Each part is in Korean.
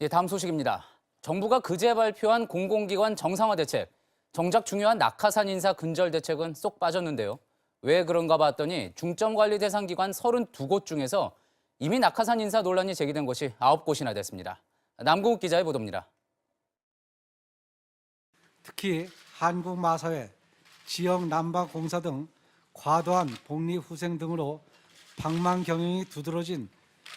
예, 다음 소식입니다. 정부가 그제 발표한 공공기관 정상화 대책. 정작 중요한 낙하산 인사 근절 대책은 쏙 빠졌는데요. 왜 그런가 봤더니 중점 관리 대상 기관 32곳 중에서 이미 낙하산 인사 논란이 제기된 곳이 9곳이나 됐습니다. 남궁욱 기자의 보도입니다. 특히 한국마사회, 지역 난방공사 등 과도한 복리후생 등으로 방만 경영이 두드러진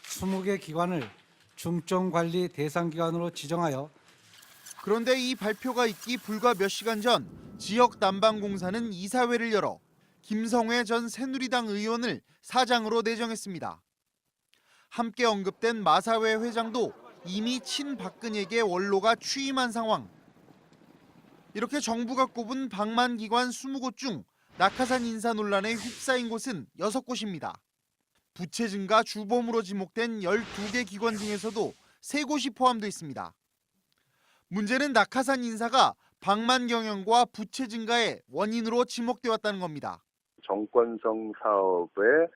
20개 기관을 중점 관리 대상 기관으로 지정하여 그런데 이 발표가 있기 불과 몇 시간 전 지역 난방공사는 이사회를 열어 김성회 전 새누리당 의원을 사장으로 내정했습니다. 함께 언급된 마사회 회장도 이미 친박근혜계 원로가 취임한 상황. 이렇게 정부가 꼽은 방만기관 20곳 중 낙하산 인사 논란에 휩싸인 곳은 6곳입니다. 부채 증가 주범으로 지목된 12개 기관 중에서도 3곳이 포함돼 있습니다. 문제는 낙하산 인사가 방만 경영과 부채 증가의 원인으로 지목돼 왔다는 겁니다. 정권성 사업을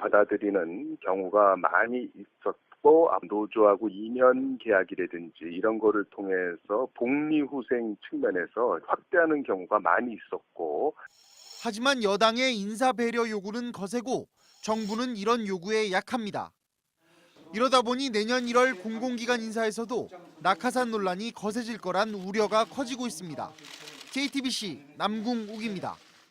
받아들이는 경우가 많이 있었고 노조하고 2년 계약이라든지 이런 거를 통해서 복리후생 측면에서 확대하는 경우가 많이 있었고 하지만 여당의 인사 배려 요구는 거세고 정부는 이런 요구에 약합니다. 이러다 보니 내년 1월 공공기관 인사에서도 낙하산 논란이 거세질 거란 우려가 커지고 있습니다. JTBC 남궁욱입니다.